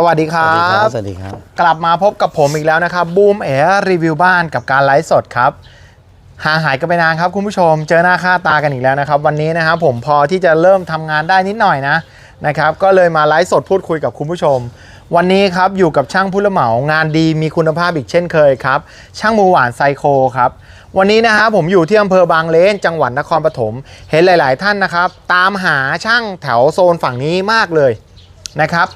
สวัสดีคสรัวัสดีครับบสวัสดีครับ กลับมาพบกับผมอีกแล้วนะครับบูมเอ๋รีวิวบ้านกับการไลฟ์สดครับห่างหายกันไปนานครับคุณผู้ชม เจอหน้าค่าตากันอีกแล้วนะครับ วันนี้นะครับผมพอที่จะเริ่มทำงานได้นิดหน่อยนะนะครับก็เลยมาไลฟ์สดพูดคุยกับคุณผู้ชม วันนี้ครับอยู่กับช่างผู้รับเหมางานดีมีคุณภาพอีกเช่นเคยครับช่างมือหวานไซโคครับวันนี้นะฮะผมอยู่ที่อำเภอบางเลนจังหวัดนครปฐมเห็นหลาย ๆ ท่านนะครับ ตามหาช่างแถวโซนฝั่งนี้มากเลยนะครับ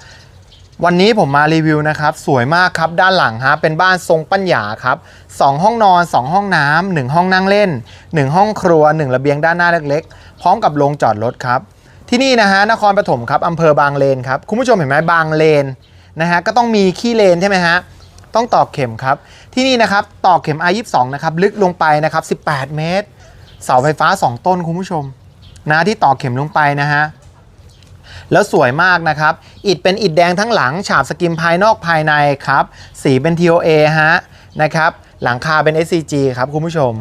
วันนี้ผมมารีวิวนะครับ สวยมากครับด้านหลังฮะเป็นบ้านทรงปัญญาครับ2ห้องนอน 2 ห้องน้ำหนึ่งห้องนั่งเล่น 1 ห้องครัว 1 ระเบียงด้านหน้าเล็กๆ พร้อมกับโรงจอดรถครับ ที่นี่นะฮะนครปฐมครับอำเภอบางเลนครับ คุณผู้ชมเห็นไหมบางเลนนะฮะก็ต้องมีขี้เลนใช่ไหมฮะต้องตอกเข็มครับ ที่นี่นะครับตอกเข็ม I22 นะครับลึกลงไปนะครับ 18 เมตร เสาไฟฟ้า 2 ต้นคุณผู้ชมนะที่ตอกเข็มลงไปนะฮะ แล้วสวยมากนะครับ อิฐเป็นอิฐแดงทั้งหลัง ฉาบสกิมภายนอกภายในครับ สีเป็น TOA ฮะนะครับ หลังคาเป็น SCG ครับคุณผู้ชม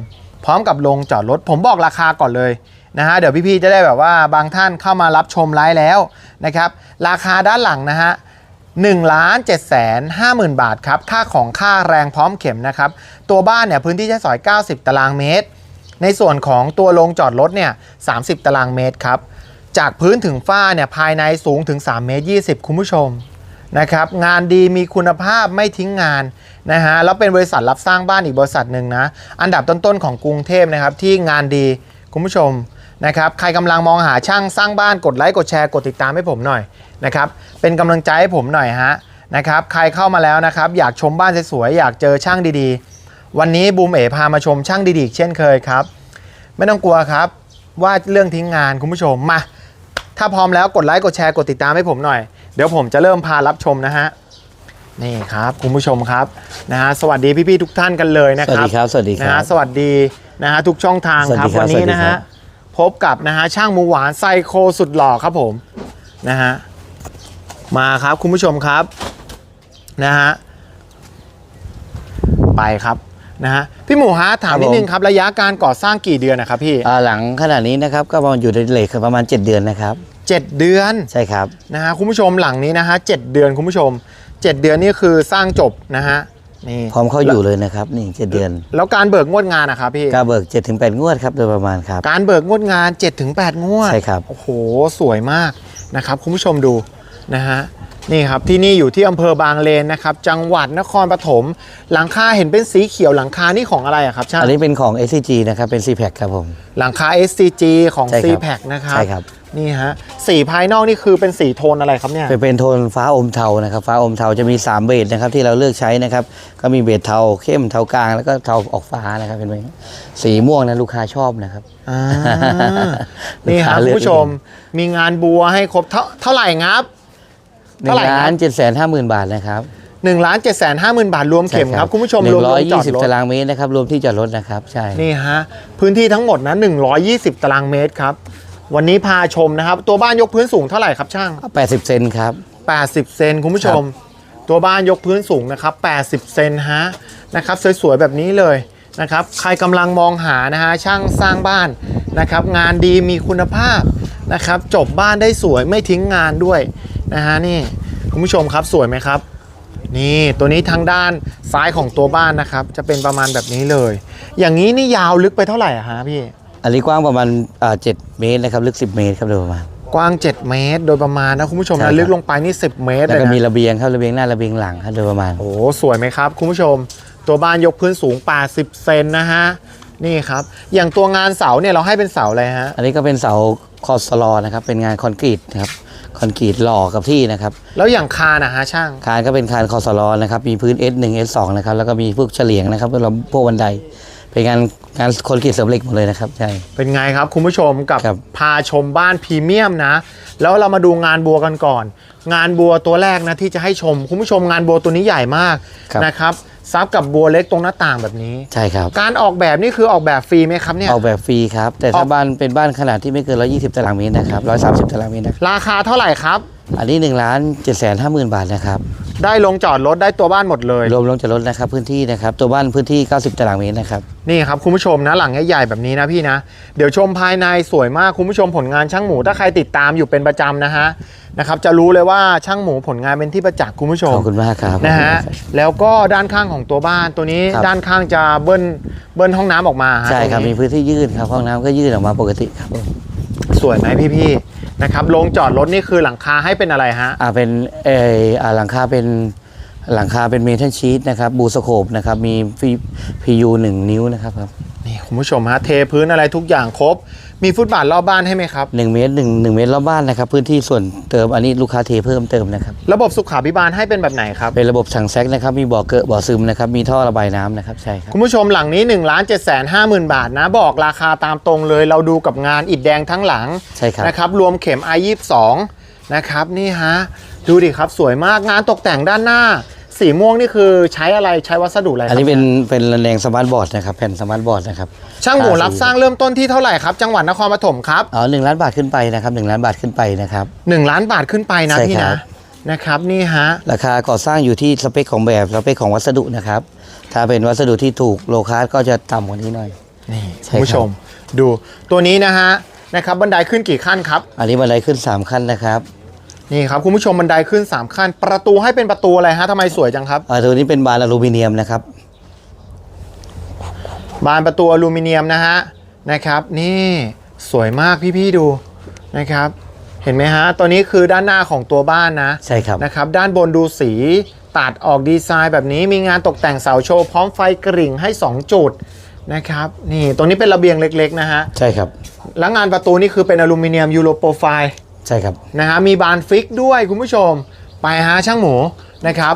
พร้อมกับโรงจอดรถ ผมบอกราคาก่อนเลยนะฮะ เดี๋ยวพี่ๆจะได้แบบว่าบางท่านเข้ามารับชมไลฟ์แล้วนะครับ ราคาด้านหลังนะฮะ1ล้าน7แสน5หมื่นบาทครับ ค่าของค่าแรงพร้อมเข็มนะครับ ตัวบ้านเนี่ยพื้นที่ใช้สอย 90 ตารางเมตร ในส่วนของตัวโรงจอดรถเนี่ย30 ตารางเมตรครับ จากพื้นถึงฝ้าเนี่ยภายในสูงถึง3เมตร20 คุณผู้ชมนะครับงานดีมีคุณภาพไม่ทิ้งงานนะฮะแล้วเป็นบริษัทรับสร้างบ้านอีกบริษัทหนึ่งนะ อันดับต้นๆของกรุงเทพนะครับที่งานดีคุณผู้ชมนะครับใครกำลังมองหาช่างสร้างบ้านกดไลค์กดแชร์กดติดตามให้ผมหน่อยนะครับเป็นกำลังใจให้ผมหน่อยฮะนะครับใครเข้ามาแล้วนะครับอยากชมบ้านสวยๆอยากเจอช่างดีๆ วันนี้บูมเอ๋พามาชมช่างดีๆเช่นเคยครับ ไม่ต้องกลัวครับว่าเรื่องทิ้งงานคุณผู้ชมมา ถ้าพร้อมแล้วกดไลค์กดแชร์กดติดตามให้ผมหน่อย เดี๋ยวผมจะเริ่มพารับชมนะฮะนี่ครับคุณผู้ชมครับนะฮะสวัสดีพี่ๆทุกท่านกันเลยนะสวัคสรับดีครับ สวัสดีคนะรัฮะบ สวัสดีนะฮะทุกช่องทางครับสวัวันสดีครับนี้นะสวัสดีครัฮะบพบกับนะฮะช่างหมูหวานไซโคสุดหล่อครับผมนะฮะมาครับคุณผู้ชมครับนะฮะไปครับนะฮะพี่หมูฮะถามนิดนึงครับระยะการก่อสร้างกี่เดือนนะครับพี่ อ่าหลังขนาดนี้นะครับก็ประมาณอยู่ในเลทประมาณ 7 เดือนนะครับ เจ็ดเดือนใช่ครับนะฮะคุณผู้ชมหลังนี้นะฮะเจ็ดเดือนคุณผู้ชมเจ็ดเดือนนี่คือสร้างจบนะฮะนี่พร้อมเข้าอยู่เลยนะครับนี่7เดือน แล้วการเบิกงวดงานนะครับพี่กาเบิก7ถึง8งวดครับโดยประมาณครับ การเบิกงวดงาน7-8งวดใช่ครับโอ้โหสวยมากนะครับคุณผู้ชมดูนะฮะ นี่ครับที่นี่อยู่ที่อำเภอบางเลนนะครับจังหวัดนครปฐมหลังคาเห็นเป็นสีเขียวหลังคานี่ของอะไรอะครับช่างอันนี้เป็นของ SCG นะครับ เป็น c p a c ครับผม หลังคา SCG ของ ใช่ c ครับ p a c นะครับใช่ครับนี่ฮะสีภายนอกนี่คือเป็นสีโทนอะไรครับเนี่ย เป็นเป็นโทนฟ้าอมเทานะครับฟ้าอมเทาจะมี 3 เบสนะครับที่เราเลือกใช้นะครับก็มีเบสเทาเข้มเทากลางแล้วก็เทาออกฟ้านะครับเป็นไหมสีม่วงนะลูกค้าชอบนะครับ อ่า นี่ฮะลูกค้าเลืคุอกณผู้ชมมีงานบัวให้ครบเท่าเท่าไหร่ครับ หนึ่เท่างไหร่ครับล้านเจ็ดแสนห้าหมื่นบาทนะครับ1นึ่งล้านเจ็ดแสนห้าหมื่นบาทรวมเข็มครับคุณผู้ชมหนึ่รวมงร้อยจอยี่ดสิบรถตารางเมตรนะครับรวมที่จอดรถนะครับใช่ นี่ฮะพื้นที่ทั้งหมดนะ120 ตารางเมตรครับวันนี้พาชมนะครับ ตัวบ้านยกพื้นสูงเท่าไหร่ครับช่างแปดสิบเซนครับ 80 เซนคุณผู้ชม ตัวบ้านยกพื้นสูงนะครับ 80 เซนฮะนะครับสวยๆแบบนี้เลยนะครับใครกำลังมองหานะฮะช่างสร้างบ้านนะครับงานดีมีคุณภาพนะครับจบบ้านได้สวยไม่ทิ้งงานด้วย นะฮะนี่คุณผู้ชมครับสวยไหมครับ นี่ตัวนี้ทางด้านซ้ายของตัวบ้านนะครับ จะเป็นประมาณแบบนี้เลย อย่างนี้นี่ยาวลึกไปเท่าไหร่อะฮะพี่ อันนี้กว้างประมาณอ่าเจ็ดเมตรนะครับ ลึกสิบเมตรครับโดยประมาณ กว้าง 7 เมตร โดยประมาณนะคุณผู้ชมใช่ครันะบ ลึกลงไปนี่ 10 เมตรแล้วเลยก็มีนะระเบียงครับระเบียงหน้าระเบียงหลังครับโดยประมาณ โอ้โหสวยไหมครับ คุณผู้ชม ตัวบ้านยกพื้นสูง80เซนนะฮะนี่ครับ อย่างตัวงานเสาเนี่ยเราให้เป็นเสาอะไรฮะอันนี้ก็เป็นเสาคอสลอนะครับเป็นงานคอนกรีตนะครับ คอนกรีตหล่อกับที่นะครับแล้วอย่างคานนะฮะช่าง คานก็เป็นคานคอสลอนะครับมีพื้น S1 S2 นะครับแล้วก็มีพวกเฉลียงนะครับแล้วพวกบันได เป็นงานงานคอนกรีตเสริมเหล็กหมดเลยนะครับใช่ เป็นไงครับคุณผู้ชมกับครับ พาชมบ้านพรีเมียมนะ แล้วเรามาดูงานบัวกันก่อน งานบัวตัวแรกนะที่จะให้ชม คุณผู้ชมงานบัวตัวนี้ใหญ่มากครับ นะครับ ซับกับบัวเล็กตรงหน้าต่างแบบนี้ ใช่ครับ การออกแบบนี่คือออกแบบฟรีไหมครับเนี่ย ออกแบบฟรีครับ แต่อถ้าอกบ้านเป็นบ้านขนาดที่ไม่เกิน 120 ตารางเมตรนะครับ 130 ตารางเมตรนะครับราคาเท่าไหร่ครับอันนี้1ล้าน7แสนห้าหมื่นบาทนะครับได้ลงจอดรถได้ตัวบ้านหมดเลย รวมลงจะลดนะครับพื้นที่นะครับตัวบ้านพื้นที่ 90ตารางเมตรนะครับนี่ครับคุณผู้ชมนะหลังใหญ่ๆแบบนี้นะพี่นะ เดี๋ยวชมภายในสวยมากคุณผู้ชมผลงานช่างหมูถ้าใครติดตามอยู่เป็นประจำนะฮะนะครับจะรู้เลยว่าช่างหมูผลงานเป็นที่ประจักษ์คุณผู้ชมขอบคุณมากครับ นะฮะแล้วก็ด้านข้างของตัวบ้านตัวนี้ครับ ด้านข้างจะเบิ้ลเบิ้ลห้องน้ำออกมาฮะใช่ครับตงมีนี้พื้นที่ยื่นครับห้องน้ำก็ยื่นออกมาปกติครับผมสวยไหมพี่ๆ นะครับลงจอดรถนี่คือหลังคาให้เป็นอะไรฮะ อ่าเป็นเอออ่าหลังคาเป็นหลังคาเป็นเมทัลชีตนะครับบูสโคปนะครับมีพียูหนึ่งนิ้วนะครับครับนี่คุณผู้ชมฮะเทพื้นอะไรทุกอย่างครบ มีฟุตบาทรอบบ้านให้ไหมครับหนึ่งเมตรหนึ่งหนึ่งเมตรรอบบ้านนะครับ พื้นที่ส่วนเติมอันนี้ลูกค้าเทเพิ่มเติมนะครับ ระบบสุขาภิบาลให้เป็นแบบไหนครับ เป็นระบบถังแซกนะครับ มีบ่อเกอะบ่อซึมนะครับ มีท่อระบายน้ำนะครับ ใช่ครับ คุณผู้ชมหลังนี้1นึ่งล้านเจ็ดแสนห้าหมื่นบาทนะ บอกราคาตามตรงเลย เราดูกับงานอิฐแดงทั้งหลังใช่ครับ นะครับ รวมเข็ม i22 นะครับ นี่ฮะ ดูดิครับ สวยมาก งานตกแต่งด้านหน้า สีม่วงนี่คือใช้อะไรใช้วัสดุอะไรคอันรับนี้เป็นเป็นระแนงสมาร์ทบอร์ดนะครับแผ่นสมาร์ทบอร์ดนะครับช่างหมูทาสีรับสร้างเริ่มต้นที่เท่าไหร่ครับ จังหวัดนครปฐมครับอ๋อหนึ่งล้านบาทขึ้นไปนะครับหนึ่งล้านบาทขึ้นไปนะครับ1ล้านบาทขึ้นไปนะใช่พี่ครันะบนะครับนี่ฮะราคาก่อสร้างอยู่ที่สเปคของแบบสเปคของวัสดุนะครับถ้าเป็นวัสดุที่ถูกโลคาสก็จะต่ำกว่านี้หน่อยนี่ใช่คุณผู้ชม ดูตัวนี้นะฮะนะครับบันไดขึ้นกี่ขั้นครับ อันนี้บันไดขึ้น 3 ขั้นนะครับ นี่ครับคุณผู้ชมบันไดขึ้น 3 ขั้น ประตูให้เป็นประตูอะไรฮะทำไมสวยจังครับอ่าตัวนี้เป็นบานอลูมิเนียมนะครับ บานประตูอลูมิเนียมนะฮะนะครับ นี่สวยมากพี่ๆดูนะครับ เห็นไหมฮะตัวนี้คือด้านหน้าของตัวบ้านนะใช่ครับ นะครับ ด้านบนดูสีตัดออกดีไซน์แบบนี้มีงานตกแต่งเสาโชว์พร้อมไฟกริ่งให้ 2 จุดนะครับ นี่ตรงนี้เป็นระเบียงเล็กๆนะฮะใช่ครับ แล้วงานประตูนี่คือเป็นอลูมิเนียมยูโรโปรไฟล์ ใช่ครับนะฮะมีบานฟิกด้วยคุณผู้ชมไปฮะช่างหมูนะครับ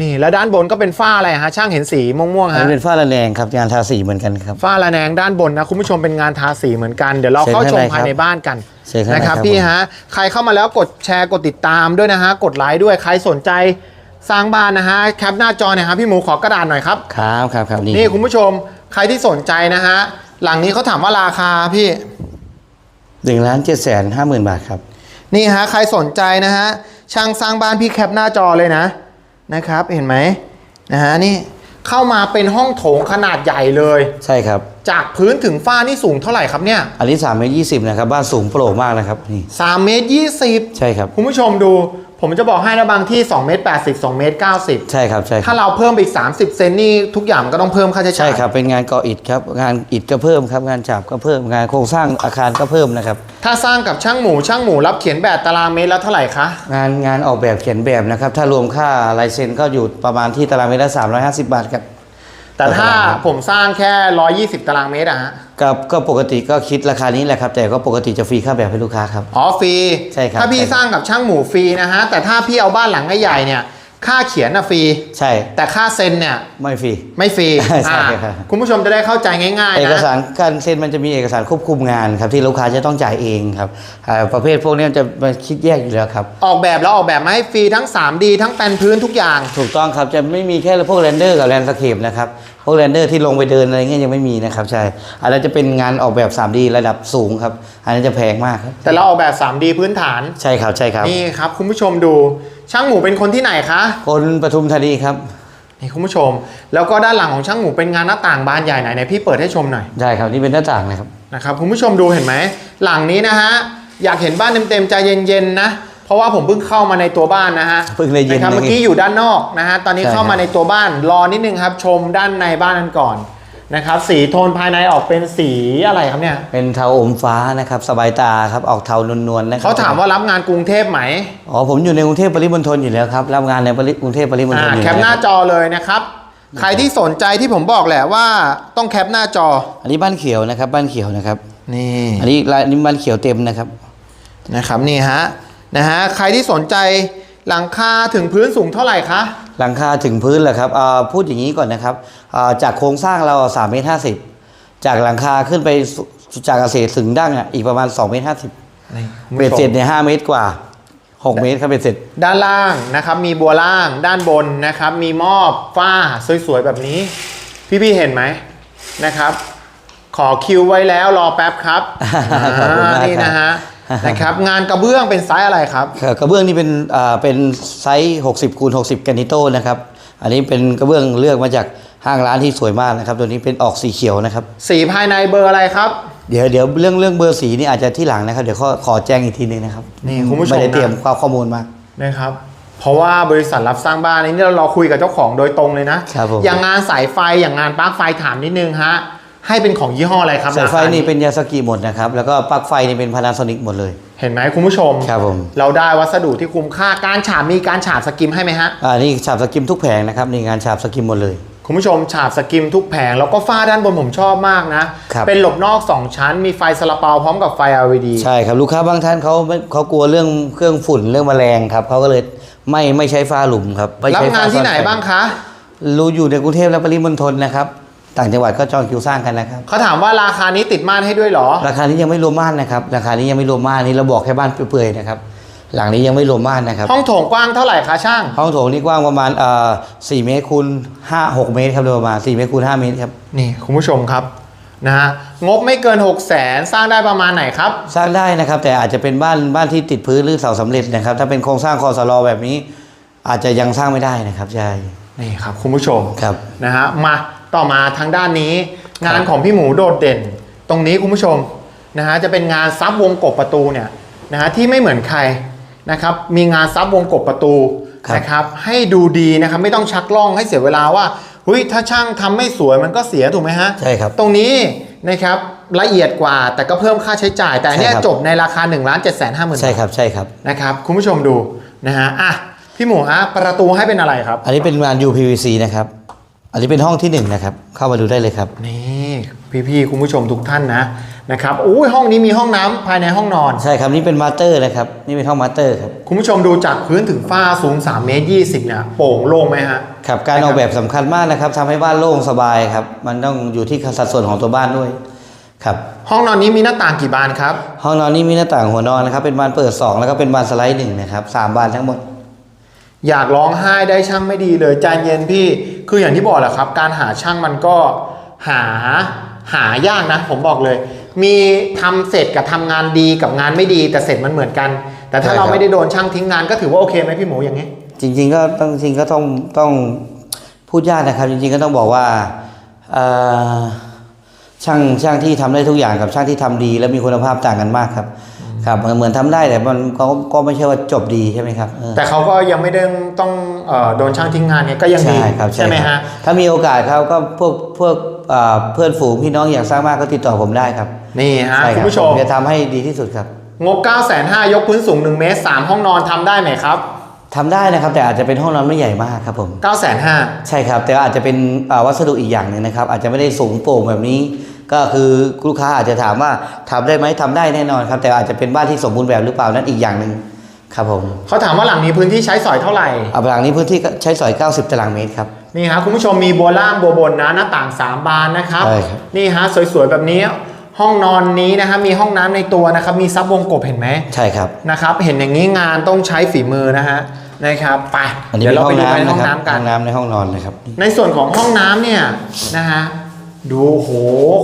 นี่แล้วด้านบนก็เป็นฝ้าอะไรฮะช่างเห็นสีม่วงๆอันฮะนี้เป็นฝ้าระแนงครับงานทาสีเหมือนกันครับ ฝ้าระแนงด้านบนนะคุณผู้ชมเป็นงานทาสีเหมือนกันเดี๋ยวเราเข้าชมภายในบ้านกันเชิญข้างในนะครับ ครับ พี่ผมฮะใครเข้ามาแล้วกดแชร์กดติดตามด้วยนะฮะกดไลค์ด้วยใครสนใจสร้างบ้านนะฮะแคปหน้าจอหน่อยครับพี่หมูขอกระดาษหน่อยครับ ครับครับครับนี่นี่คุณผู้ชมใครที่สนใจนะฮะหลังนี้เขาถามว่าราคาพี่ หนึ่งล้านเจ็ดแสนห้าหมื่นบาทครับ นี่ฮะใครสนใจนะฮะช่างสร้างบ้านพี่แคปหน้าจอเลยนะนะครับ เห็นไหมนะฮะนี่เข้ามาเป็นห้องโถงขนาดใหญ่เลย ใช่ครับ จากพื้นถึงฝ้านี่สูงเท่าไหร่ครับเนี่ย อันนี้สามเมตรยี่สิบนะครับ บ้านสูงโปร่งมากนะครับนี่สามเมตรยี่สิบใช่ครับ คุณผู้ชมดู ผมจะบอกให้นะบางที่2เมตร80 2เมตร90 ใช่ครับใช่คถ้ารับเราเพิ่มไปอีก 30 เซนนี่ทุกอย่างมันก็ต้องเพิ่มค่าใช้จ่าย ใช่ครับเป็นงานก่ออิฐครับงานอิฐก็เพิ่มครับงานฉาบก็เพิ่มงานโครงสร้างอาคารก็เพิ่มนะครับ ถ้าสร้างกับช่างหมูช่างหมูรับเขียนแบบตารางเมตรละเท่าไหร่คะ งานงานออกแบบเขียนแบบนะครับ ถ้ารวมค่าลายเซ็นก็อยู่ประมาณที่ตารางเมตรละสามร้อยห้าสิบบาทครับ แต่ถ้าตารางเมตรผมสร้างแค่ 120 ตารางเมตรอะฮะก็ก็ปกติก็คิดราคานี้แหละครับ แต่ก็ปกติจะฟรีค่าแบบให้ลูกค้าครับ อ๋อฟรี ใช่ครับ ถ้าพี่ใช่สร้างกับช่างหมูฟรีนะฮะ แต่ถ้าพี่เอาบ้านหลังใหญ่ๆเนี่ย ค่าเขียนน่ะฟรี ใช่ แต่ค่าเซ็นเนี่ยไม่ฟรี ไม่ฟรีใช่อ่าครับ คุณผู้ชมจะได้เข้าใจง่ายเอๆกนะสารการเซ็นมันจะมีเอกสารควบคุมงานครับที่ลูกค้าจะต้องจ่ายเองครับอ่าประเภทพวกนี้จะมาคิดแยกอยู่แล้วครับ ออกแบบแล้วออกแบบมาให้ฟรีทั้ง 3D ทั้งแปลนพื้นทุกอย่าง ถูกต้องครับจะไม่มีแค่พวกเรนเดอร์กับแลนด์สเคปนะครับ พวกเรนเดอร์ที่ลงไปเดินอะไรเงี้ยยังไม่มีนะครับใช่อันนั้นจะเป็นงานออกแบบ 3D ระดับสูงครับ อันนั้นจะแพงมากครับแต่เราออกแบบ 3D พื้นฐานใช่ครับใช่ครับ นี่ครับคุณผู้ชมดูช่างหมูเป็นคนที่ไหนคะคนปทุมธานีครับนี่คุณผู้ชม แล้วก็ด้านหลังของช่างหมูเป็นงานหน้าต่างบานใหญ่ไหนไหนพี่เปิดให้ชมหน่อยได้ครับนี่เป็นหน้าต่างนะครับนะครับคุณผู้ชมดูเห็นไหมหลังนี้นะฮะอยากเห็นบ้านเต็มๆใจเย็นๆนะ เพราะว่าผมเพิ่งเข้ามาในตัวบ้านนะฮะเพิ่งได้ยินนะครับเมื่เมื่ออกี้กี้อยู่ด้านนอกนะฮะตอนนี้ใช่เข้ามาครับในตัวบ้านรอนิดนึงครับ ชมด้านในบ้านกันก่อนนะครับสีโทนภายในออกเป็นสีอะไรครับเนี่ย เป็นเทาอมฟ้านะครับสบายตาครับออกเทานวลๆนะครับเขาถามว่ารับงานกรุงเทพไหมอ๋อผมอยู่ในกรุงเทพปริมณฑลอยู่แล้วครับรับงานในปริกรุงเทพปริมณฑลอ่าอยู่แคแล้วปหน้าจอเลยนะครับ ใครที่สนใจที่ผมบอกแหละว่าต้องแคปหน้าจอ อันนี้บ้านเขียวนะครับ บ้านเขียวนะครับนี่อันนี้ลายอันนี้บ้านเขียวเต็มนะครับนะครับนี่ฮะ นะฮะใครที่สนใจหลังคาถึงพื้นสูงเท่าไหร่คะ หลังคาถึงพื้นเหรอครับอ่าพูดอย่างนี้ก่อนนะครับอ่าจากโครงสร้างเราสามเมตรห้าสิบจากหลังคาขึ้นไปสุจากเกษตรถึงดั้งอะอีกประมาณ2เมตรห้าสิบนี่คุณเบ็ดผู้ชเสร็จมเนี่ยห้าเมตรกว่าหกเมตรครับเบ็ดเสร็จ ด้านล่างนะครับมีบัวล่างด้านบนนะครับ มีมอบฝ้าสวยๆแบบนี้ พี่ๆเห็นไหมนะครับ ขอคิวไว้แล้วรอแป๊บครับขอบคุณมากครับนี่นะฮะ นะครับ งานกระเบื้องเป็นไซส์อะไรครับครับ กระเบื้องนี่เป็นอ่าเป็นไซส์60คูณ60แกรนิโตนะครับ อันนี้เป็นกระเบื้องเลือกมาจากห้างร้านที่สวยมากนะครับ ตัวนี้เป็นออกสีเขียวนะครับ สีภายในเบอร์อะไรครับ เดี๋ยวเดี๋ยวเรื่องเรื่องเบอร์สีนี่อาจจะที่หลังนะครับ เดี๋ยวขอขอแจ้งอีกทีหนึงนะครับนี่คุณผู้ชมไม่ได้นะเตรียมความข้อมูลมา นะครับ เพราะว่าบริษัทรับสร้างบ้านนี้เราเราคุยกับเจ้าของโดยตรงเลยนะครับผม อย่างงานสายไฟอย่างงานปลั๊กไฟถามนิดนึงฮะ ให้เป็นของยี่ห้ออะไรครับสายไฟราคานี่เป็นยาสกิหมดนะครับ แล้วก็ปลั๊กไฟนี่เป็นพานาโซนิกหมดเลย เห็นไหมคุณผู้ชมครับผมเราได้วัสดุที่คุ้มค่าการฉาบมีการฉาบสกิมให้ไหมฮะอ่านี่ฉาบสกิมทุกแผงนะครับนี่งานฉาบสกิมหมดเลยคุณผู้ชมฉาบสกิมทุกแผง แล้วก็ฝ้าด้านบนผมชอบมากนะครับเป็นหลบนอก 2 ชั้น มีไฟสลับเปาพร้อมกับไฟ LED ใช่ครับลูกค้าบางท่านเขาไม่เขากลัวเรื่องเครื่องฝุ่นเรื่องแมลงครับเขาก็เลยไม่ไม่ใช้ฟ้าหลุมครับไม่รับใช้งานฟ้ที่ไหนซ่อแสบ้างคะรู้อยู่ในกรุงเทพและปริมณฑลนะครับ ต่างจังหวัดก็จองคิวสร้างกันนะครับ เขาถามว่าราคานี้ติดม่านให้ด้วยเหรอ ราคานี้ยังไม่รวมม่านนะครับ ราคานี้ยังไม่รวมม่านนี่เราบอกแค่บ้านเปื่อยๆนะครับ หลังนี้ยังไม่รวมม่านนะครับ ห้องโถงกว้างเท่าไหร่คะช่าง ห้องโถงนี่กว้างประมาณเอ่อสี่เมตรคูณห้าหกเมตรครับโดยประมาณสี่เมตรคูณห้าเมตรครับ นี่คุณผู้ชมครับนะฮะงบไม่เกิน 6 0 0 0 0 0สร้างได้ประมาณไหนครับ สร้างได้นะครับ แต่อาจจะเป็นบ้านบ้านที่ติดพื้นหรือเสาสำเร็จนะครับ ถ้าเป็นโครงสร้างคอสลอแบบนี้ อาจจะยังสร้างไม่ได้นะครับใช่นี่ครับคุณผู้ชมครับนะฮะมา ต่อมาทางด้านนี้ งานครับของพี่หมูโดดเด่น ตรงนี้คุณผู้ชมนะฮะจะเป็นงานซับวงกบประตูเนี่ยนะฮะที่ไม่เหมือนใครนะครับมีงานซับวงกบประตูนะครับให้ดูดีนะครับไม่ต้องชักล่องให้เสียเวลาว่าเฮ้ยถ้าช่างทำไม่สวยมันก็เสียถูกไหมฮะใช่ครับตรงนี้นะครับละเอียดกว่าแต่ก็เพิ่มค่าใช้จ่าย แต่อันเนี้ยใช่ครับจบในราคา1นึ่งล้านเจ็ดแสนห้าหมื่นใช่ครับใช่ครับนะครับคุณผู้ชมดูนะฮะอะพี่หมูฮะประตูให้เป็นอะไรครับ อันนี้เป็นงาน UPVC นะครับ อันนี้เป็นห้องที่หนึ่งนะครับ เข้ามาดูได้เลยครับ นี่พี่ๆคุณผู้ชมทุกท่านนะนะครับอุ้ยห้องนี้มีห้องน้ำภายในห้องนอน ใช่ครับนี่เป็นมาสเตอร์นะครับนี่เป็นห้องมาสเตอร์ครับคุณผู้ชมดูจากพื้นถึงฝ้าสูง3เมตร20เนี่ยโปร่งโล่งไหมฮะครับการออกแบบสำคัญมากนะครับทำให้บ้านโล่งสบายครับมันต้องอยู่ที่สัดส่วนของตัวบ้านด้วยครับห้องนอนนี้มีหน้าต่างกี่บานครับห้องนอนนี้มีหน้าต่างหัวนอนนะครับเป็นบานเปิด 2 แล้วก็เป็นบานสไลด์หนึ่งนะครับสามบานทั้งหมด อยากร้องไห้ได้ช่างไม่ดีเลยใจเย็นพี่คืออย่างที่บอกแหละครับ การหาช่างมันก็หาหายากนะ ผมบอกเลย มีทำเสร็จกับทำงานดีกับงานไม่ดีแต่เสร็จมันเหมือนกัน แต่ถ้าใช่ครับเราไม่ได้โดนช่างทิ้งงานก็ถือว่าโอเคไหมพี่หมูอย่างนี้จริง ๆ ก็ต้องจริงก็ต้องต้องพูดยากนะครับ จริง ๆ ก็ต้องบอกว่าเอ่อช่างช่างที่ทำได้ทุกอย่างกับช่างที่ทำดี และมีคุณภาพต่างกันมากครับ ครับเหมือนทำได้แต่มันก็ก็ไม่ใช่ว่าจบดีใช่ไหมครับเออแต่เขาก็ยังไม่ได้ต้องเอ่อโดนช่างทิ้งงานเนี่ยก็ยังดีใช่ครับใช่ไหมครัฮะบถ้ามีโอกาสครับก็พวกพวกเอ่อเพื่อนฝูงพี่น้องอยากสร้างมากก็ติดต่อผมได้ครับ นี่ฮะใช่คุรัณบผู้ชมจะทำให้ดีที่สุดครับ งบ9 5 0 0 0ยกพื้นสูง 1 เมตร 3 ห้องนอนทำได้ไหมครับทำได้นะครับแต่อาจจะเป็นห้องนอนไม่ใหญ่มากครับผม9 5 0 0ใช่ครับแต่ว่าอาจจะเป็นอ่าวัสดุอีกอย่างหนึ่งนะครับ อาจจะไม่ได้สูงโปร่งแบบนี้ ก็คือลูกค้าอาจจะถามว่าทำได้ไหมทำได้แน่นอนครับ แต่อาจจะเป็นบ้านที่สมบูรณ์แบบหรือเปล่านั่นอีกอย่างหนึ่งครับผมเขาถามว่าหลังนี้พื้นที่ใช้สอยเท่าไหร่อ่าหลังนี้พื้นที่ก็ใช้สอย 90 ตารางเมตรครับนี่ฮะคุณผู้ชมมีบัวล่างบัวบนนะหน้าต่าง 3 บานนะครับใช่ครับนี่ฮะสวยๆแบบนี้ห้องนอนนี้นะฮะมีห้องน้ำในตัวนะครับมีซับวงกบเห็นไหมใช่ครับนะครับ เห็นอย่างนี้งานต้องใช้ฝีมือนะฮะนะครับไปอันนี้เดี๋ยวเป็นเราห้ไปองดูในน้ำห้นะองครับน้ำกันห้องน้ำในห้องนอนนะครับในส่วนของห้องน้ำเนี่ยนะฮะ ดูโห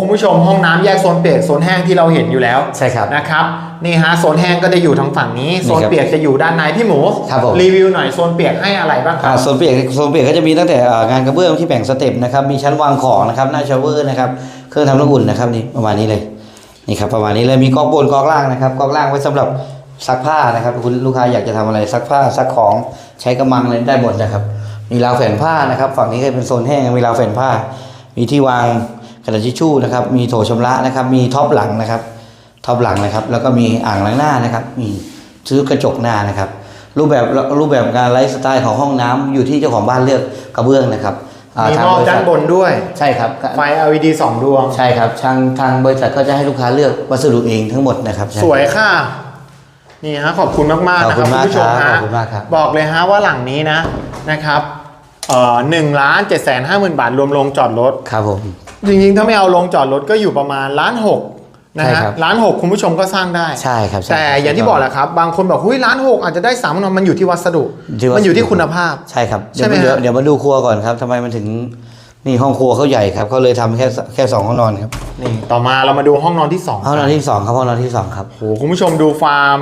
คุณผู้ชมห้องน้ำแยกโซนเปียกโซนแห้งที่เราเห็นอยู่แล้วใช่ครับนะครับนี่ฮะโซนแห้งก็จะอยู่ทางฝั่งนี้โซนนี่ครับเปียกจะอยู่ด้านในพี่หมูครับผมรีวิวหน่อยโซนเปียกให้อะไรบ้างคอ่ารับโซนเปียกโซนเปียกก็จะมีตั้งแต่อ่างานกระเบื้องที่แบ่งสเต็ปนะครับมีชั้นวางของนะครับหน้าชาวเวอร์นะครับเครื่องทำน้ำอุ่นนะครับนี่ประมาณนี้เลยนี่ครับประมาณนี้เลยมีก๊อกบนก๊อกล่างนะครับก๊อกล่างไว้สำหรับซักผ้านะครับคุณลูกค้าอยากจะทำอะไรซักผ้าซักของใช้กระมังอะไรได้หมดนะครับ มีราวแฝนผ้านะครับ ฝั่งนี้ก็เป็นโซนแห้งมีราวแฝนผ้า มีที่วางกระดาษทิชชู่นะครับ มีโถชำระนะครับ มีท็อปหลังนะครับท็อปหลังนะครับ แล้วก็มีอ่างล้างหน้านะครับ มีซื้อกระจกหน้านะครับ รูปแบบรูปแบบการไลฟ์สไตล์ของห้องน้ำอยู่ที่เจ้าของบ้านเลือกกระเบื้องนะครับามีทางหม้อบริษัทด้านบนด้วย ใช่ครับไฟ LED 2 ดวง ใช่ครับ ทางทางบริษัทก็จะให้ลูกค้าเลือกวัสดุเองทั้งหมดนะครับใช่สวยค่ะ นี่ฮะขอบคุณมากๆขอบนะคคุรับณคุมากณผู้ชมครับฮะขอบคุณมากครับบอกเลยฮะว่าหลังนี้นะนะครับเอ่อ หนึ่งล้านเจ็ดแสนห้าหมื่นบาทรวมลงจอดรถ ครับผม จริงๆ ถ้าไม่เอาลงจอดรถก็อยู่ประมาณล้านหกนะใช่ฮะครับล้านหกคุณผู้ชมก็สร้างได้ ใช่ครับใช่แต่อย่างที่บอกแหละครับ บางคนบอกหุ้ยล้านหกอาจจะได้สามนอนมันอยู่ที่วัสดุ ที่วัสดุ มันอยู่ที่คุณภาพ ใช่ครับใช่เดี๋ยวไหมเดี๋ยวฮะเดี๋ยวมาดูครัวก่อนครับทำไมมันถึงนี่ห้องครัวเขาใหญ่ครับเขาเลยทำแค่แค่สองห้องนอนครับนี่ต่อมาเรามาดูห้องนอนที่สองห้องนอนที่สองครับห้องนอนที่สองครับ โอ้โหคุณผู้ชมดูความ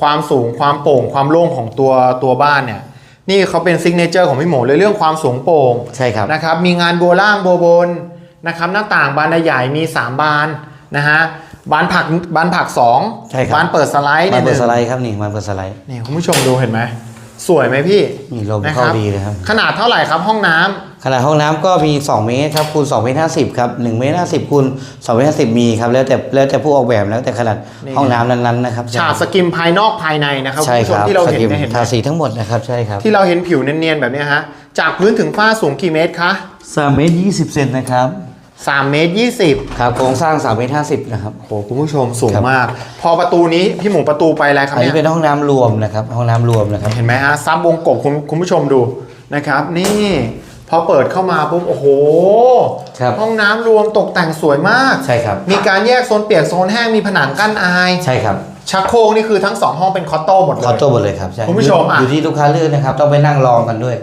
ความสูงความโปร่งความโล่งของตัวตัวบ้านเนี่ย นี่เขาเป็นซิกเนเจอร์ของพี่หมูเลยเรื่องความสูงโปร่งใช่ครับนะครับ มีงานโบวล่างโบบนนะครับ หน้าต่างบานใหญ่มี 3 บานนะฮะบานผักบานผัก2ใช่ครับบานเปิดสไลด์มาเนี่ยเปิดหสนึ่งไลด์ครับนี่มาเปิดสไลด์นี่คุณผู้ชมดูเห็นไหมสวยไหมพี่นี่ลมนะเข้าดีเลยครับ ขนาดเท่าไหร่ครับห้องน้ำ ขนาดห้องน้ำก็มี 2 เมตรครับคูณ2เมตร50ครับ1เมตร50คูณ2เมตร50มีครับแล้วแต่แล้วแต่ผู้ออกแบบแล้วแต่ขนาดนี่ห้องน้ำนั้นๆนะครับฉาบสกิมภายนอกภายในนะครับคุณใช่ผู้ชคมรับที่เราเห็นสกิมเนี่ยเห็นไหมทาสีทั้งหมดนะครับใช่ครับที่เราเห็นผิวเนียนๆแบบเนี้ยฮะจากพื้นถึงฝ้าสูงกี่เมตรคะ3เมตร20เซนนะครับ3เมตร20ครับโครงสร้าง3เมตร50นะครับโอ้โหคุณผู้ชมสูงครับมาก พอประตูนี้พี่หมูประตูไปอะไรครับอันเนี่นี้ยเป็นห้องน้ำรวมนะครับห้องน้ำรวมนะครับเห็นไหมฮะซับวงกบคุณคุณผู้ชมดูนะครับ นี่ พอเปิดเข้ามาปุ๊บโอ้โห ครับ ห้องน้ำรวมตกแต่งสวยมาก ใช่ครับ มีการแยกโซนเปียกโซนแห้งมีผนังกั้นอาย ใช่ครับชักโครกนี่คือทั้งสองห้องเป็นคอตโต้หมดเลคอยโต้หมดเลยครับใช่คุณผู้ชมอะ อยู่ที่ลูกค้าเลือกนะครับ ต้องไปนั่งรองกันด้วย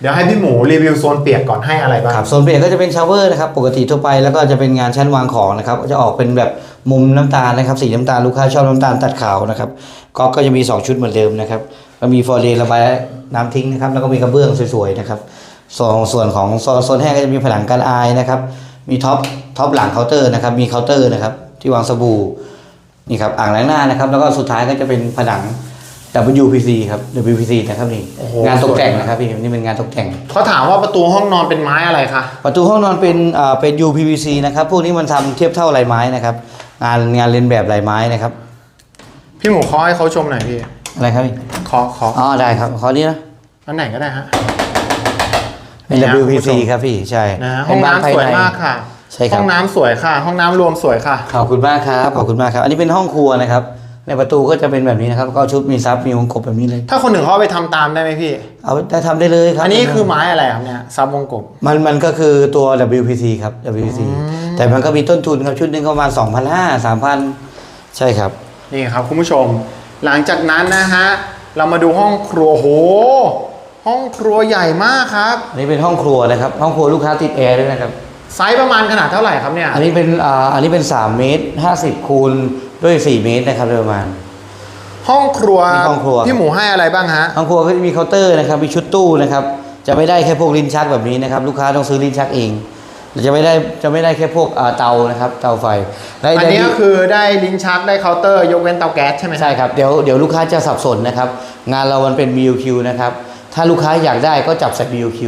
เดี๋ยวให้พี่หมูรีวิวโซนเปียกก่อนให้อะไรบ้าง ครับโซนเปลี่ยนก็จะเป็นชาวเวอร์นะครับ ปกติทั่วไปแล้วก็จะเป็นงานชั้นวางของนะครับก็จะออกเป็นแบบมุมน้ำตาลนะครับ สีน้ำตาลลูกค้าชอบน้ำตาลตัดขาวนะครับก๊อกก็จะมี 2 ชุดเหมือนเดิมนะครับก็มีฟอร์เรนระบายน้ำทิ้งนะครับ แล้วก็มีกระเบื้องสวยๆนะครับ ส่วนส่วนของโซนโซนแห้งก็จะมีผนังกันอายนะครับ มีท็อปท็อปหลังเคาน์เตอร์นะครับ มีเคาน์เตอร์นะครับ ที่วางสบู่นี่ครับอ่างล้างหน้านะครับ แล้วก็สุดท้ายก็จะเป็นผนัง WPC ครับ WPC นะครับนี่โอ้โห งานตกแต่งสวยมากนะครับพี่นี่เป็นงานตกแต่ง เขาถามว่าประตูห้องนอนเป็นไม้อะไรคะ ประตูห้องนอนเป็นอ่าเป็น UPVC นะครับพวกนี้มันทำเทียบเท่าลายไม้นะครับงานงานเลียนแบบลายไม้นะครับพี่หมูขอให้เขาชมหน่อยพี่ อะไรครับพี่ขอขออ๋อได้ครับขอนี้นะอันไหนก็ได้ฮะ เป็นนี่นะคุณผู้ WPC ชมครับพี่ใช่นะฮะห้เป็องบ้น้ำภสวยในมากค่ะ ใช่ครับห้องน้ำสวยค่ะ ห้องน้ำรวมสวยค่ะ ขอบคุณมากครับขอบคุณมากครับ อันนี้เป็นห้องครัวนะครับในประตูก็จะเป็นแบบนี้นะครับ ก็ชุดมีซับมีวงกบแบบนี้เลย ถ้าคนหนึ่งเขาเอาไปทำตามได้ไหมพี่ เอาเอาได้ทำได้เลยครับอันนี้คือไม้อะไรครับเนี่ยซับวงกบ มันมันก็คือตัว WPC ครับ WPC แต่มันก็มีต้นทุนครับชุดหนึงก็ประมาณ2,500 3,000 ใช่ครับ นี่ครับคุณผู้ชม หลังจากนั้นนะฮะ เรามาดูห้องครัวโอ้โห ห้องครัวใหญ่มากครับอันนี้เป็นห้องครัวนะครับ ห้องครัวลูกค้าติดแอร์ด้วยนะครับ ไซส์ประมาณขนาดเท่าไหร่ครับเนี่ยอันนี้เป็นอ่าอันนี้เป็น 3 เมตร 50 คูณด้วย 4 เมตรนะครับโดยประมาณ ห้องครัวนี่ห้องครัว พี่หมูให้อะไรบ้างฮะห้องครัวก็จะมีเคาน์เตอร์นะครับ มีชุดตู้นะครับ จะไม่ได้แค่พวกลิ้นชักแบบนี้นะครับ ลูกค้าต้องซื้อลิ้นชักเอง จะไม่ได้จะไม่ได้แค่พวกอ่าเตานะครับ เตาไฟและอันนี้และก็คือได้ลิ้นชักได้เคาน์เตอร์ ยกเว้นเตาแก๊สใช่ไหมใช่ครับ เดี๋ยวเดี๋ยวลูกค้าจะสับสนนะครับ งานเรามันเป็น BOQ นะครับ ถ้าลูกค้าอยากได้ก็จับใส่ BOQ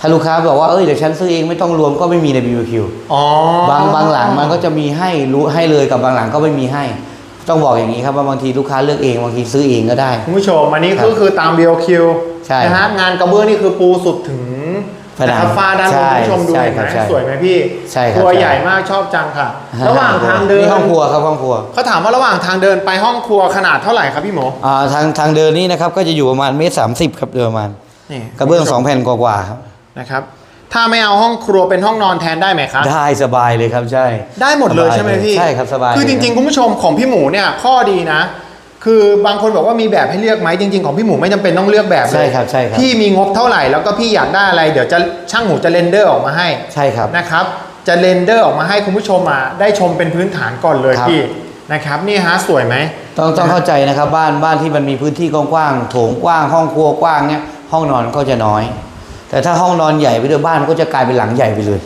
ถ้าลูกค้าบอกว่า เอ้ยเดี๋ยวฉันซื้อเองไม่ต้องรวมก็ไม่มีใน BOQ อ๋อบางบางหลังมันก็จะมีให้รู้ให้เลยกับบางหลังก็ไม่มีให้ ต้องบอกอย่างนี้ครับว่าบางทีลูกค้าเลือกเองบางทีซื้อเองก็ได้ คุณผู้ชมอันนี้ครับก็คือตาม BOQ ใช่ นะฮะงานกระเบื้องนี่คือปูสุดถึงผ นังนะครับฟ้าด้านบนใช่คุณผู้ชมดูใช่เห็นไหครัมบใช่สวยไหมพี่ใช่ครับตัวใช่ใหญ่มากชอบจังค่ะ ระหว่างทางเดินนี่ห้องครัวครับห้องครัวเขาถามว่าระหว่างทางเดินไปห้องครัวขนาดเท่าไหร่ครับพี่หมูอ่าทางทางเดินนี่นะครับก็จะอยู่ประมาณเมตรสามสิบครับโดยประมาณนี่กระเบื้องสองแผ่นกว่าๆครับนะครับถ้าไม่เอาห้องครัวเป็นห้องนอนแทนได้ไหมครับได้สบายเลยครับใช่ ได้หมดเลยใช่ไหมพี่ใช่ครับสบายคือจริงๆคุณผู้ชมของพี่หมูเนี่ยข้อดีนะ คือบางคนบอกว่ามีแบบให้เลือกไหมจริง ๆ ของพี่หมูไม่จำเป็นต้องเลือกแบบเลยใช่ครับใช่ครับพี่มีงบเท่าไหร่แล้วก็พี่อยากได้อะไรเดี๋ยวจะช่างหมูจะเรนเดอร์ออกมาให้ใช่ครับนะครับจะเรนเดอร์ออกมาให้คุณผู้ชมอะได้ชมเป็นพื้นฐานก่อนเลยครับ พี่นะครับนี่ฮะสวยไหม ต้องต้องเข้าใจนะครับบ้านบ้านที่มันมีพื้นที่กว้างๆโถงกว้างห้องครัวกว้างเนี่ยห้องนอนก็จะน้อย แต่ถ้าห้องนอนใหญ่ไปด้วยบ้านก็จะกลายเป็นหลังใหญ่ไปเลย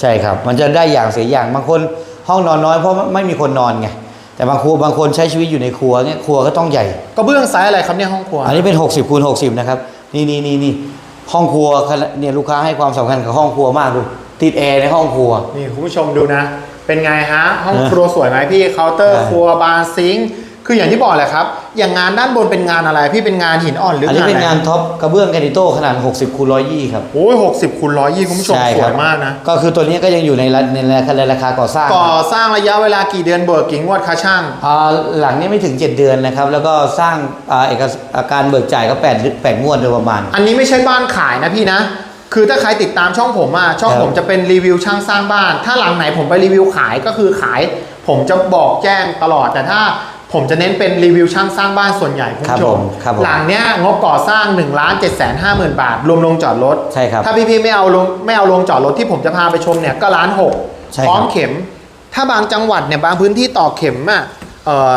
ใช่ครับ มันจะได้อย่างเสียอย่างบางคนห้องนอนน้อยเพราะไม่มีคนนอนไง แต่บางครัวบางคนใช้ชีวิตอยู่ในครัวเนี่ยครัวก็ต้องใหญ่ กระเบื้องไซส์อะไรครับเนี่ยห้องครัวอันนี้เป็น 60คูณ60 นะครับ นี่นี่นี่นี่ห้องครัวเนี่ยลูกค้าให้ความสำคัญกับห้องครัวมากดูติดแอร์ในห้องครัว นี่คุณผู้ชมดูนะ เป็นไงฮะ ห้องครัวสวยไหมพี่เคาน์เตอร์ใช่ครัวบาร์ซิงค์ คืออย่างที่บอกแหละครับ อย่างงานด้านบนเป็นงานอะไรพี่เป็นงานหินอ่อนหรืออัอันนี้เป็นงานท็อปกระเบื้องแกรนิโต้ขนาด 60คูณ120ครับโอ้ยหกสิบคูณร้อยยี่คุณผู้ชมใช่สครัวยมากนะ ก็คือตัวนี้ก็ยังอยู่ในระในราคาในราคาก่อสร้างก่อสร้างระยะเวลากี่เดือนเบิกกี่งวดคะช่าง อ่าหลังนี้ไม่ถึง 7 เดือนนะครับ แล้วก็สร้างอ่าเอกสอาการเบิกจ่ายก็8 8งวดโดยประมาณ อันนี้ไม่ใช่บ้านขายนะพี่นะ คือถ้าใครติดตามช่องผมอะช่องครับ ผมจะเป็นรีวิวช่างสร้างบ้าน ถ้าหลังไหนผมไปรีวิวขายก็คือขาย ผมจะบอกแจ้งตลอด แต่ถ้า ผมจะเน้นเป็นรีวิวช่างสร้างบ้านส่วนใหญ่คุณครับผู้ชผมมครับผมหลังเนี้ยงบก่อสร้าง1นึ่งล้านเจ็ดแสนห้าหมื่นบาท รวมลงจอดรถใช่ครับถ้าพี่ๆไม่เอาลงไม่เอาลงจอดรถที่ผมจะพาไปชมเนี่ยก็ล้านหกใช่พร้อมครับเข็ม ถ้าบางจังหวัดเนี่ยบางพื้นที่ต่อเข็มอะเอ่อ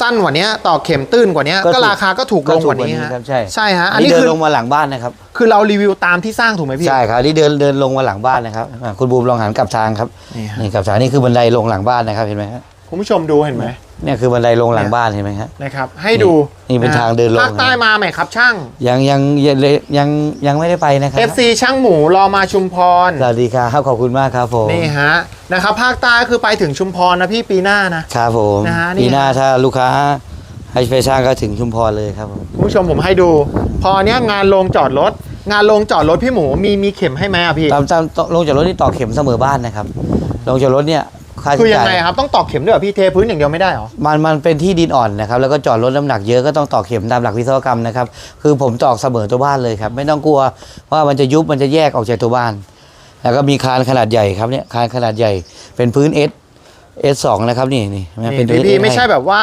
สั้นกว่านี้ต่อเข็มตื้นกว่านี้ก็ราคาก็ถูกลงกว่านี้ฮะครับใช่ใช่ฮะอัอันนนี้นี้เดิคืนอลงมาหลังบ้านนะครับ คือเรารีวิวตามที่สร้างถูกไหมพี่ ใช่ครับนี่เดินเดินลงมาหลังบ้านนะครับอ่าคุณบูมลองหันกลับทางครับนี่ฮะ นี่กลับทางนี่คือบันไดลงหลังบ้านนะครับเห็นไหมฮะ คุณผู้ชมดูเห็นไหมเนี่ยคือบันไดลงหลังบ้านเห็นไหมฮะนะครับ ให้ดูนี่เป็นะทางเดินลงภาคใต้มาไหมครับช่าง ยังยังยังเลยยังยังไม่ได้ไปนะครับ FC ช่างหมูรอมาชุมพรสวัสดีครับขอบคุณมากครับผมนี่ฮะนะครับภาคใต้คือไปถึงชุมพรนะพี่ปีหน้านะครับผมนะฮะนี่ปีหน้าถ้าลูกค้าให้ไปสร้างก็ถึงชุมพรเลยครับผมคุณผู้ชมผมให้ดู พอเนี้ยงานลงจอดรถ งานลงจอดรถพี่หมูมีมีเข็มให้ไหมอะพี่ตามตามลงจากรถนี่ต่อเข็มเสมอบ้านนะครับลงจากรถเนี่ย ค่าคือใช้ยังจ่ายไงครับต้องตอกเข็มด้วยเหรอพี่เทพื้นอย่างเดียวไม่ได้เหรอ มันมันเป็นที่ดินอ่อนนะครับแล้วก็จอดรถน้ำหนักเยอะก็ต้องต่อเข็มตามหลักวิศวกรรมนะครับคือผมตอกเสมอตัวบ้านเลยครับ ไม่ต้องกลัวว่ามันจะยุบมันจะแยกออกจากตัวบ้าน แล้วก็มีคานขนาดใหญ่ครับเนี่ยคานขนาดใหญ่เป็นพื้น S S2 นะครับนี่นี่เห็นไหมเป็นพี่พื้นพี่ S ไม่ใช่แบบว่า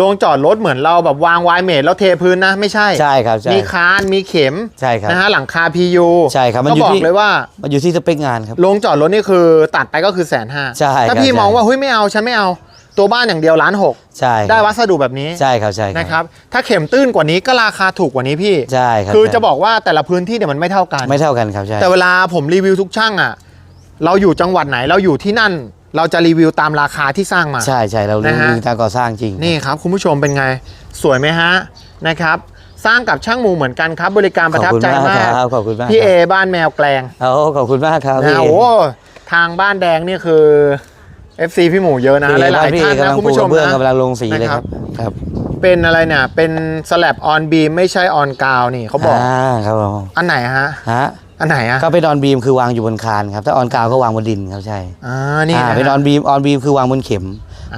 ลงจอดรถเหมือนเราแบบวางไวเมทแล้วเทพื้นนะไม่ใช่ใช่ครับใช่มีคานมีเข็มใช่ครับนะฮะหลังคา PU ใช่ครับมันก็อยู่บอกที่เลยว่ามันอยู่ที่สเปคงานครับลงจอดรถนี่คือตัดไปก็คือแสนห้าใช่ถ้าครับพี่ใช่มองว่าเฮ้ยไม่เอาฉันไม่เอาตัวบ้านอย่างเดียวล้านหกใช่ครับได้วัสดุแบบนี้ใช่ครับใช่ครับนะครับถ้าเข็มตื้นกว่านี้ก็ราคาถูกกว่านี้พี่ใช่ครับคือใช่จะบอกว่าแต่ละพื้นที่เนี่ยมันไม่เท่ากันไม่เท่ากันครับใช่แต่เวลาผมรีวิวทุกช่างอะเราอยู่จังหวัดไหนเราอยู่ที่นั่น เราจะรีวิวตามราคาที่สร้างมา ใช่ใช่เรารู้นะฮะมีการก่อสร้างจริง นี่ครับ คุณผู้ชมเป็นไง สวยไหมฮะนะครับสร้างกับช่างหมูเหมือนกันครับ บริการประทับใจขอบคุณมากครับขอบคุณมากพี่เอครับบ้านแมวแกลงโอ้ขอบคุณมากครับนะพี่โอ้โหทางบ้านแดงนี่คือ FC พี่หมูเยอะนะพี่หลายๆพี่ท่านกำนะลังคุณปูผู้กชระมเบื้องนะกำลังลงสีเลยคนะครัรับบครับ เป็นอะไรเนี่ยเป็นสลับออนบีมไม่ใช่ออนกาวนี่เขาบอกาครับผมอันไหนฮะฮะ อันไหนอะก็เป็นออนบีมคือวางอยู่บนคานครับถ้าออนกาวก็วางบนดินครับใช่อ่านี่อ่านะเป็นอฮะอนบีมออนบีมคือวางบนเข็ม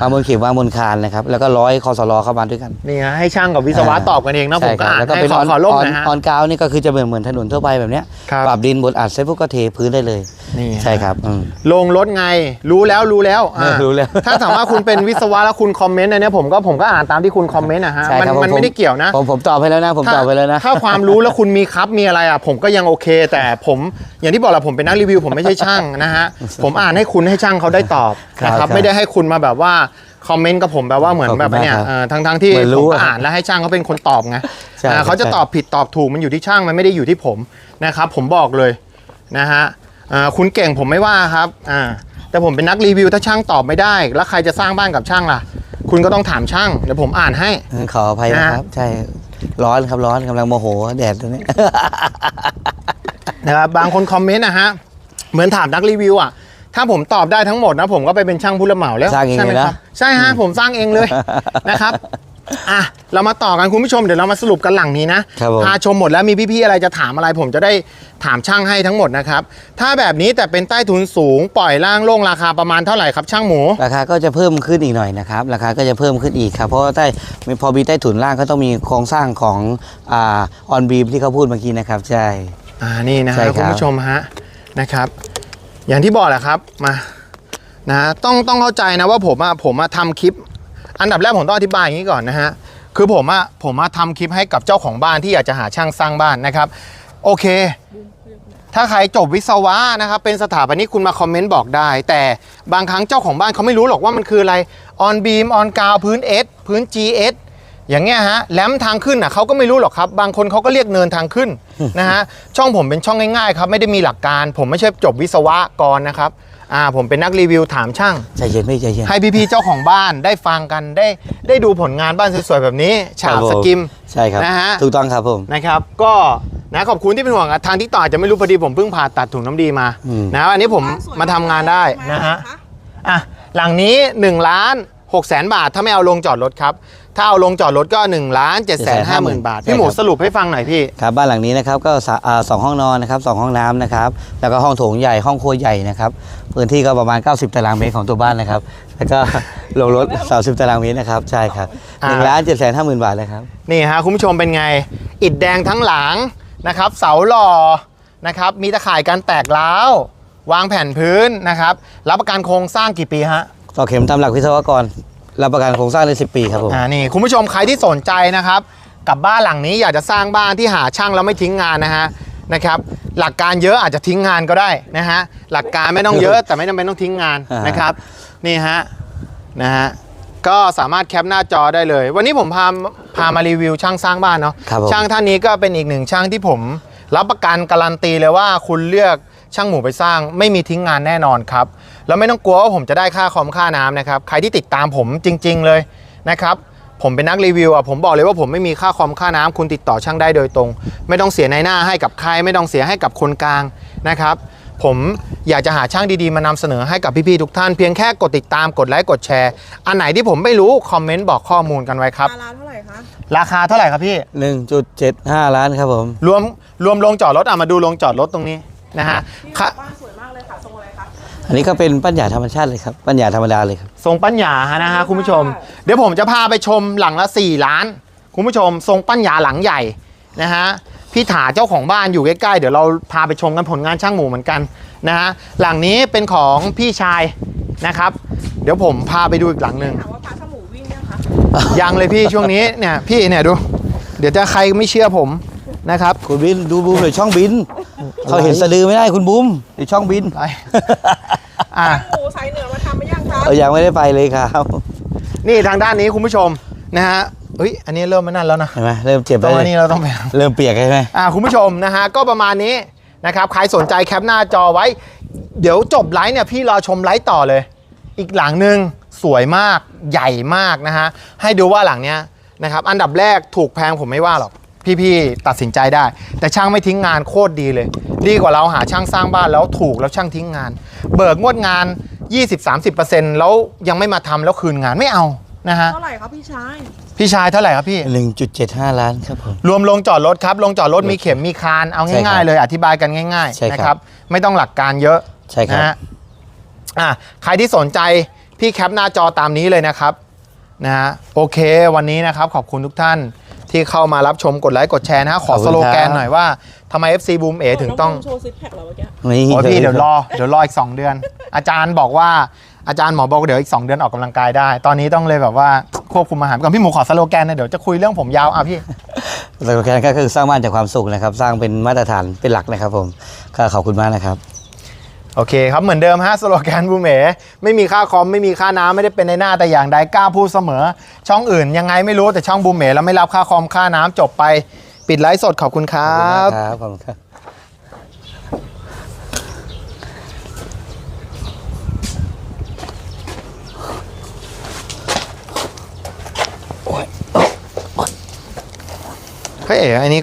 วางบนเข็มวางบนคานนะครับแล้วก็ร้อยคอสลอเข้ามาด้วยกันนี่ฮะให้ช่างกับวิศวะตอบกันเองนะผมใช่คก็รับอ่านแล้วก็ให้เป็นขอออนขอลบออนหนะฮะออนกาวนี่ก็คือจะเหมือนเหมือนถนนทั่วไปแบบเนี้ยครับปรับดินบดอัดเสร็จปุ๊บก็เทพื้นได้เลยนี่ฮะใช่ครับอืมลงรถไงรู้แล้วรู้แล้วอ่ารู้แล้วถ้าถามว่าคุณเป็นวิศวะแล้วคุณคอมเมนต์อันเนี้ยผมก็ผมก็อ่านตามที่คุณคอมเมนต์นะฮะใช่มันครับมันผไม่ได้เกี่ยวนะผมผมตอบให้แล้วนะผมตอบไปแล้วนะถ้าความรู้แล้วคุณมีครับมีอะไรอะผมก็ยังโอเคแต่ผมอย่างที่บอกแหละผมเป็นนักรีวิว ผมไม่ใช่ช่างนะฮะ ผมอ่านให้คุณให้ช่างเขาได้ตอบครับนะคครัรับบไม่ได้ให้คุณมาแบบว่าคอมเมนต์กับผมแบบว่าเหมือนขอบคุณแบบเนี่ยมากครับเออทั้งทั้งๆที่เหมือนรู้ผมก็อะอ่านแล้วให้ช่างเขาเป็นคนตอบไงใช่อ่าเขาจะใช่ตอบผิดตอบถูกมันอยู่ที่ช่างมันไม่ได้อยู่ที่ผมนะครับผมบอกเลยนะฮะอ่าคุณเก่งผมไม่ว่าครับอ่าแต่ผมเป็นนักรีวิวถ้าช่างตอบไม่ได้ แล้วใครจะสร้างบ้านกับช่างล่ะ คุณก็ต้องถามช่างเดี๋ยวผมอ่านให้ขออภัยนะครับ ใช่ร้อนครับร้อนกำลังโมโหแดดตรงนี้ นะครับบางคนคอมเมนต์นะฮะเหมือนถามนักรีวิวอะถ้าผมตอบได้ทั้งหมดนะผมก็ไปเป็นช่างผู้รับเหมาแล้วสร้างเองใช่ไหมเลยคนะรับใช่ฮะผมสร้างเองเลยนะครับอะเรามาต่อกันคุณผู้ชมเดี๋ยวเรามาสรุปกันหลังนี้นะครับผม พาชมหมดแล้วมีพี่ๆอะไรจะถามอะไร ผมจะได้ถามช่างให้ทั้งหมดนะครับถ้าแบบนี้แต่เป็นใต้ทุนสูงปล่อยล่างโล่งราคาประมาณเท่าไหร่ครับช่างหมู ราคาก็จะเพิ่มขึ้นอีกหน่อยนะครับ ราคาก็จะเพิ่มขึ้นอีกครับเพราะว่าใต้พอมีใต้ถุนล่างก็ต้องมีโครงสร้างของอ่าออนบีมที่เขาพูดเมื่อกี้นะครับใช่ อ่านี่นะใช่ฮะครับคุณผู้ชมฮะนะครับ อย่างที่บอกแหละครับมานะต้องต้องเข้าใจนะว่าผมอะผมอะทำคลิป อันดับแรกผมต้องอธิบายอย่างนี้ก่อนนะฮะคือผมอะผมอะทำคลิปให้กับเจ้าของบ้านที่อยากจะหาช่างสร้างบ้านนะครับ โอเค ถ้าใครจบวิศวะนะครับเป็นสถาปนิกคุณมาคอมเมนต์บอกได้ แต่บางครั้งเจ้าของบ้านเขาไม่รู้หรอกว่ามันคืออะไรออนบีมออนกาวพื้น S พื้น GS อย่างเงี้ยฮะแหลมทางขึ้นอะเขาก็ไม่รู้หรอกครับ บางคนเขาก็เรียกเนินทางขึ้นนะฮะช่องผมเป็นช่องง่ายๆครับไม่ได้มีหลักการ ผมไม่ใช่จบวิศวกรนะครับอ่าผมเป็นนักรีวิวถามช่าง ใจเย็นไม่ใจเย็น ให้พี่ๆเจ้าของบ้านได้ฟังกันได้ได้ดูผลงานบ้านสวยๆแบบนี้ฉาบครับผมสกิม ใช่ครับนะฮะ ถูกต้องครับผม นะครับก็นะขอบคุณที่เป็นห่วงอะทางที่ต่ออาจจะไม่รู้พอดีผมเพิ่งผ่าตัดถุงน้ำดีมาอืม นะอันนี้ผมมาทำงานได้นะฮะอะหลังนี้1ล้าน 6แสนบาท ถ้าไม่เอาลงจอดรถครับ ถ้าเอาลงจอดรถก็1ล้าน7แสนห้าหมื่นบาท พี่หมูสรุปให้ฟังหน่อยพี่ ครับบ้านหลังนี้นะครับก็สะอ่าสองห้องนอนนะครับสองห้องน้ำนะครับแล้วก็ห้องโถงใหญ่ห้องครัวใหญ่นะครับพื้นที่ก็ประมาณ 90 ตารางเมตรของตัวบ้านนะครับ แล้วก็ลงรถ 30 ตารางเมตรนะครับใช่ครับหนึ่งล้านเจ็ดแสนห้าหมื่นบาทเลยครับ นี่ฮะคุณผู้ชมเป็นไง อิฐแดงทั้งหลังนะครับเสาหล่อนะครับมีตะข่ายการแตกร้าววางแผ่นพื้นนะครับรับประกันโครงสร้างกี่ปีฮะ ต่อเข็มตามหลักวิศวกรรับประกันโครงสร้างเลย10 ปีครับผม อ่านี่คุณผู้ชมใครที่สนใจนะครับกับบ้านหลังนี้อยากจะสร้างบ้านที่หาช่างแล้วไม่ทิ้งงานนะฮะนะครับหลักการเยอะอาจจะทิ้งงานก็ได้นะฮะหลักการไม่ต้องเยอะ แต่ไม่จำเป็นต้องทิ้งงานอ่านนะครับนี่ฮะนะฮะก็สามารถแคปหน้าจอได้เลย วันนี้ผมพาพามารีวิวช่างสร้างบ้านเนาะครับผมช่างท่านนี้ก็เป็นอีกหนึ่งช่างที่ผม รับประกันการันตีเลยว่าคุณเลือกช่างหมูไปสร้างไม่มีทิ้งงานแน่นอนครับ แล้วไม่ต้องกลัวว่าผมจะได้ค่าคอมค่าน้ำนะครับ ใครที่ติดตามผมจริง ๆ เลยนะครับ ผมเป็นนักรีวิวอะผมบอกเลยว่าผมไม่มีค่าคอมค่าน้ำคุณติดต่อช่างได้โดยตรง ไม่ต้องเสียในหน้าให้กับใคร ไม่ต้องเสียให้กับคนกลางนะครับ ผมอยากจะหาช่างดีๆ มานำเสนอให้กับพี่ๆทุกท่านเพียงแค่กดติดตามกดไลค์กดแชร์ อันไหนที่ผมไม่รู้คอมเมนต์บอกข้อมูลกันไว้ครับร้านเท่าไหร่คะ ราคาเท่าไหร่ครับพี่ 1.75 ล้านครับผม รวมรวมโรงจอดรถอะมาดูโรงจอดรถตรงนี้นะฮะที่ค่ะบ้านสวย อันนี้ก็เป็นปัญญาธรรมชาติเลยครับ ปัญญาธรรมดาเลยครับ ทรงปัญญานะฮะคุณผู้ชม เดี๋ยวผมจะพาไปชมหลังละ 4 ล้าน คุณผู้ชม ทรงปัญญาหลังใหญ่นะฮะพี่ถาเจ้าของบ้านอยู่ใกล้ๆเดี๋ยวเราพาไปชมกันผลงานช่างหมูเหมือนกันนะฮะหลังนี้เป็นของพี่ชายนะครับ เดี๋ยวผมพาไปดูอีกหลังหนึ่งถามว่าพาสมูวิ่งยังคะยังเลยพี่ช่วงนี้เนี่ยพี่เนี่ยดู เดี๋ยวจะใครไม่เชื่อผมนะครับ คุณบินดูบูมหน่อยช่องบิน เขาเห็นสะดือไม่ได้คุณบูมหรือช่องบิน ไป อะหมูสายเหนือมาทำไม่ยังคะเรายังไม่ได้ไปเลยครับนี่ทางด้านนี้คุณผู้ชมนะฮะเฮ้ยอันนี้เริ่มไม่นั่นแล้วนะเห็นไหมเริ่มเจ็บตรแล้วงอันนี้เราต้องไปเริ่มเปียกใช่ไหมอ่าคุณผู้ชมนะฮะก็ประมาณนี้นะครับใครสนใจแคปหน้าจอไว้ เดี๋ยวจบไลฟ์เนี่ยพี่รอชมไลฟ์ต่อเลย อีกหลังหนึ่งสวยมากใหญ่มากนะฮะให้ดูว่าหลังเนี้ยนะครับอันดับแรกถูกแพงผมไม่ว่าหรอก พี่ๆตัดสินใจได้ แต่ช่างไม่ทิ้งงานโคตรดีเลย ดีกว่าเราหาช่างสร้างบ้านแล้วถูกแล้วช่างทิ้งงาน เบิกงวดงาน 20-30%แล้วยังไม่มาทำแล้วคืนงานไม่เอานะฮะเท่าไหร่ครับพี่ชายพี่ชายเท่าไหร่ครับพี่ 1.75 ล้านครับผม รวมลงจอดรถครับลงจอดรถมีเข็มมีคานเอาใช่ครัง่ายบๆเลยอธิบายกันง่ายใช่ๆครับนะครับ ไม่ต้องหลักการเยอะใช่ครับ นะฮะอะใครที่สนใจพี่แคปหน้าจอตามนี้เลยนะครับนะฮะโอเค วันนี้นะครับขอบคุณทุกท่าน ที่เข้ามารับชมกดไลค์กดแชร์นะฮะขอขอบสคุณโลแกนครับ หน่อยว่าทำไม FC Boom เอถึงต้องโชว์ซิปแพคเหรอเมื่อกี้นี่โอ้ยพี่เดี๋ยวรอเดี๋ยวรออีก 2 เดือน อาจารย์บอกว่าอาจารย์หมอบอกเดี๋ยวอีก 2 เดือนออกกำลังกายได้ ตอนนี้ต้องเลยแบบว่าควบคุมอาหารก่อนพี่หมูขอสโลแกนหนะเดี๋ยวจะคุยเรื่องผมยาวอะพี่ สโลแกนก็คือสร้างบ้านจากความสุขนะครับ สร้างเป็นมาตรฐานเป็นหลักนะครับผมก็ขอบคุณมากนะครับ โอเคครับเหมือนเดิมฮะสโลแกนบูเอ๋ไม่มีค่าคอมไม่มีค่าน้ำไม่ได้เป็นในหน้าแต่อย่างใดกล้าพูดเสมอ ช่องอื่นยังไงไม่รู้แต่ช่องบูเอ๋แล้วไม่รับค่าคอมค่าน้ำจบไปปิดไลฟ์สดขอบคุณครัขอบคุณครับขอบคุณครับเฮ้ยเอ๋อันนี้